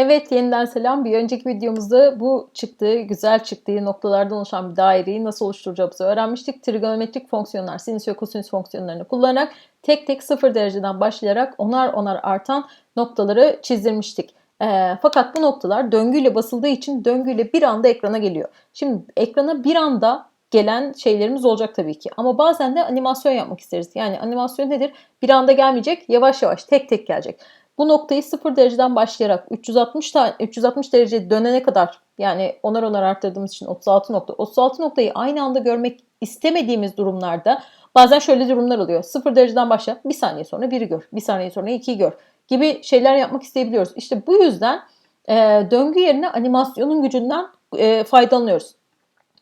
Evet yeniden selam. Bir önceki videomuzda bu çıktığı, güzel çıktığı noktalardan oluşan bir daireyi nasıl oluşturacağımızı öğrenmiştik. Trigonometrik fonksiyonlar, sinüs ve kosinüs fonksiyonlarını kullanarak tek tek sıfır dereceden başlayarak onar onar artan noktaları çizdirmiştik. Ee, fakat bu noktalar döngüyle basıldığı için döngüyle bir anda ekrana geliyor. Şimdi ekrana bir anda gelen şeylerimiz olacak tabii ki. Ama bazen de animasyon yapmak isteriz. Yani animasyon nedir? Bir anda gelmeyecek, yavaş yavaş tek tek gelecek. Bu noktayı 0 dereceden başlayarak 360 tane 360 derece dönene kadar yani onar onar arttırdığımız için 36 nokta. 36 noktayı aynı anda görmek istemediğimiz durumlarda bazen şöyle durumlar oluyor. 0 dereceden başla bir saniye sonra 1'i gör. Bir saniye sonra 2'yi gör gibi şeyler yapmak isteyebiliyoruz. İşte bu yüzden e, döngü yerine animasyonun gücünden e, faydalanıyoruz.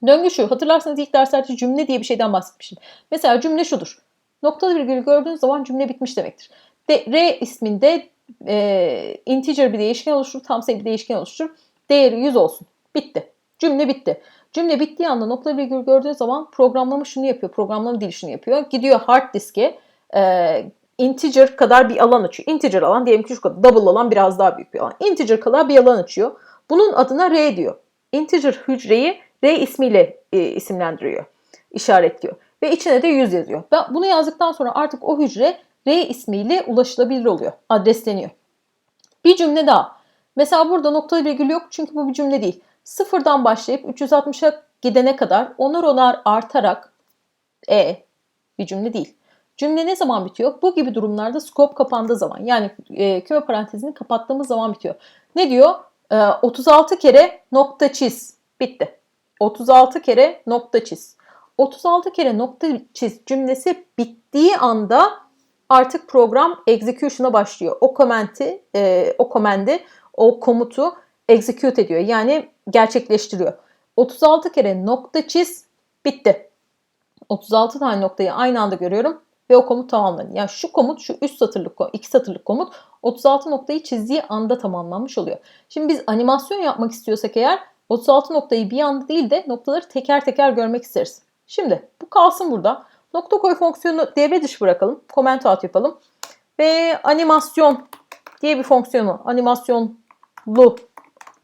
Döngü şu. Hatırlarsanız ilk derslerde cümle diye bir şeyden bahsetmiştim. Mesela cümle şudur. Noktalı virgülü gördüğünüz zaman cümle bitmiş demektir. De, R isminde e, integer bir değişken oluşturur, tam sayı bir değişken oluşturur. Değeri 100 olsun. Bitti. Cümle bitti. Cümle bittiği anda nokta virgül gördüğü zaman programlama şunu yapıyor. Programlama dili şunu yapıyor. Gidiyor hard diske e, integer kadar bir alan açıyor. Integer alan diyelim ki şu kadar. Double alan biraz daha büyük bir alan. Integer kadar bir alan açıyor. Bunun adına R diyor. Integer hücreyi R ismiyle e, isimlendiriyor. işaretliyor. Ve içine de 100 yazıyor. Ben bunu yazdıktan sonra artık o hücre R ismiyle ulaşılabilir oluyor. Adresleniyor. Bir cümle daha. Mesela burada nokta virgül yok çünkü bu bir cümle değil. Sıfırdan başlayıp 360'a gidene kadar onar onar artarak E bir cümle değil. Cümle ne zaman bitiyor? Bu gibi durumlarda scope kapandığı zaman yani e, küme parantezini kapattığımız zaman bitiyor. Ne diyor? E, 36 kere nokta çiz. Bitti. 36 kere nokta çiz. 36 kere nokta çiz cümlesi bittiği anda artık program execution'a başlıyor. O komenti, e, o komendi, o komutu execute ediyor. Yani gerçekleştiriyor. 36 kere nokta çiz bitti. 36 tane noktayı aynı anda görüyorum ve o komut tamamlandı. Yani şu komut, şu 3 satırlık, 2 satırlık komut 36 noktayı çizdiği anda tamamlanmış oluyor. Şimdi biz animasyon yapmak istiyorsak eğer 36 noktayı bir anda değil de noktaları teker teker görmek isteriz. Şimdi bu kalsın burada. Nokta koy fonksiyonu devre dışı bırakalım. Comment out yapalım. Ve animasyon diye bir fonksiyonu, animasyonlu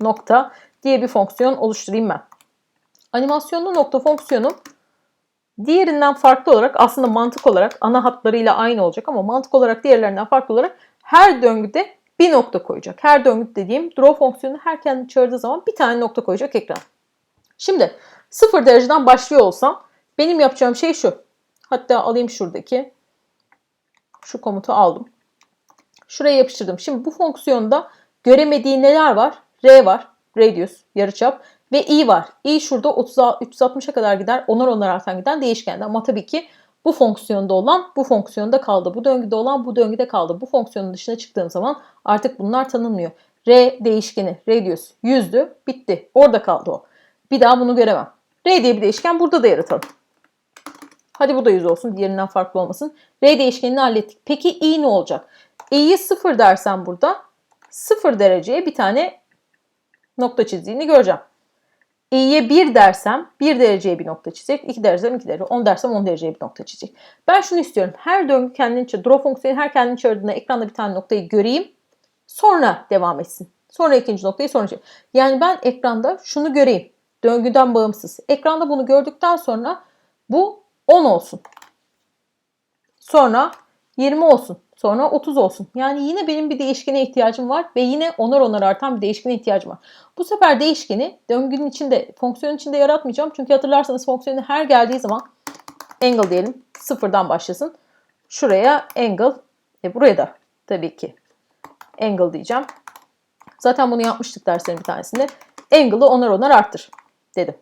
nokta diye bir fonksiyon oluşturayım ben. Animasyonlu nokta fonksiyonu diğerinden farklı olarak aslında mantık olarak ana hatlarıyla aynı olacak ama mantık olarak diğerlerinden farklı olarak her döngüde bir nokta koyacak. Her döngü dediğim draw fonksiyonu her kendini çağırdığı zaman bir tane nokta koyacak ekran. Şimdi sıfır dereceden başlıyor olsam benim yapacağım şey şu. Hatta alayım şuradaki. Şu komutu aldım. Şuraya yapıştırdım. Şimdi bu fonksiyonda göremediği neler var? R var. Radius, yarıçap. Ve i var. i şurada 360'a kadar gider. Onar onar artan giden değişkende. Ama tabii ki bu fonksiyonda olan bu fonksiyonda kaldı. Bu döngüde olan bu döngüde kaldı. Bu fonksiyonun dışına çıktığım zaman artık bunlar tanınmıyor. R değişkeni, radius 100'dü. Bitti. Orada kaldı o. Bir daha bunu göremem. R diye bir değişken burada da yaratalım. Hadi bu da 100 olsun. Diğerinden farklı olmasın. R değişkenini hallettik. Peki i ne olacak? i'yi 0 dersen burada 0 dereceye bir tane nokta çizdiğini göreceğim. i'ye 1 dersem 1 dereceye bir nokta çizecek. 2 dersem 2 derece. 10 dersem 10 dereceye bir nokta çizecek. Ben şunu istiyorum. Her döngü kendini. Draw fonksiyonu her kendini çağırdığında ekranda bir tane noktayı göreyim. Sonra devam etsin. Sonra ikinci noktayı sonra çağır. Yani ben ekranda şunu göreyim. Döngüden bağımsız. Ekranda bunu gördükten sonra bu 10 olsun. Sonra 20 olsun. Sonra 30 olsun. Yani yine benim bir değişkene ihtiyacım var ve yine onar onar artan bir değişkene ihtiyacım var. Bu sefer değişkeni döngünün içinde, fonksiyonun içinde yaratmayacağım. Çünkü hatırlarsanız fonksiyonu her geldiği zaman angle diyelim sıfırdan başlasın. Şuraya angle, e buraya da tabii ki angle diyeceğim. Zaten bunu yapmıştık derslerin bir tanesinde. Angle'ı onar onar arttır dedim.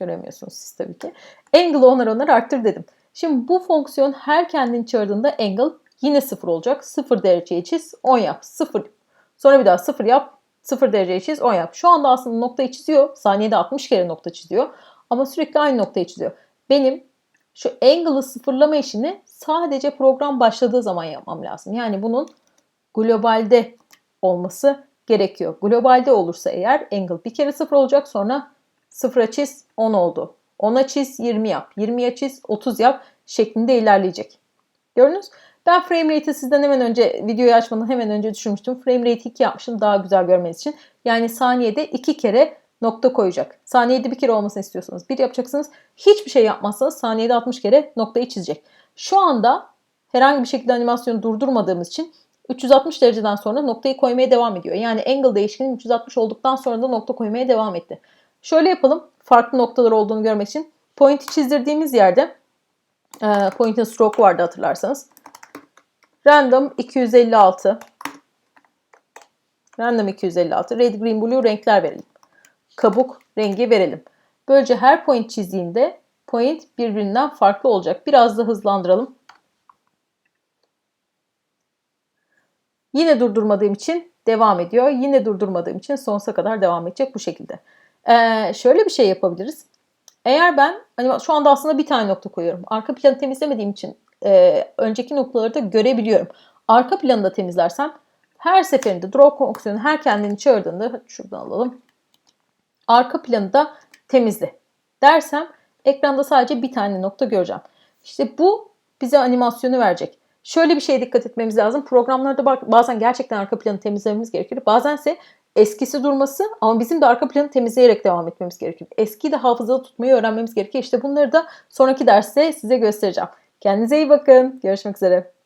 Göremiyorsunuz siz tabii ki. Angle'ı onar onar arttır dedim. Şimdi bu fonksiyon her kendini çağırdığında angle yine 0 olacak. 0 dereceye çiz 10 yap. 0. Sonra bir daha 0 yap. 0 dereceye çiz 10 yap. Şu anda aslında noktayı çiziyor. Saniyede 60 kere nokta çiziyor. Ama sürekli aynı noktayı çiziyor. Benim şu angle'ı sıfırlama işini sadece program başladığı zaman yapmam lazım. Yani bunun globalde olması gerekiyor. Globalde olursa eğer angle bir kere sıfır olacak sonra sıfıra çiz 10 oldu. 10'a çiz 20 yap. 20'ye çiz 30 yap şeklinde ilerleyecek. Gördünüz? Ben frame rate'i sizden hemen önce videoyu açmadan hemen önce düşürmüştüm. Frame rate 2 yapmıştım daha güzel görmeniz için. Yani saniyede 2 kere nokta koyacak. Saniyede bir kere olmasını istiyorsanız bir yapacaksınız. Hiçbir şey yapmazsanız saniyede 60 kere noktayı çizecek. Şu anda herhangi bir şekilde animasyonu durdurmadığımız için 360 dereceden sonra noktayı koymaya devam ediyor. Yani angle değişkeni 360 olduktan sonra da nokta koymaya devam etti. Şöyle yapalım. Farklı noktalar olduğunu görmek için. Point'i çizdirdiğimiz yerde e, point'in stroke vardı hatırlarsanız. Random 256 Random 256 Red, Green, Blue renkler verelim. Kabuk rengi verelim. Böylece her point çizdiğinde point birbirinden farklı olacak. Biraz da hızlandıralım. Yine durdurmadığım için devam ediyor. Yine durdurmadığım için sonsuza kadar devam edecek bu şekilde. Ee, şöyle bir şey yapabiliriz. Eğer ben hani şu anda aslında bir tane nokta koyuyorum. Arka planı temizlemediğim için e, önceki noktaları da görebiliyorum. Arka planı da temizlersem her seferinde draw fonksiyonu her kendini çağırdığında şuradan alalım. Arka planı da temizle dersem ekranda sadece bir tane nokta göreceğim. İşte bu bize animasyonu verecek. Şöyle bir şeye dikkat etmemiz lazım. Programlarda bazen gerçekten arka planı temizlememiz gerekir. Bazense eskisi durması ama bizim de arka planı temizleyerek devam etmemiz gerekir. Eskiyi de hafızada tutmayı öğrenmemiz gerekir. İşte bunları da sonraki derste size göstereceğim. Kendinize iyi bakın. Görüşmek üzere.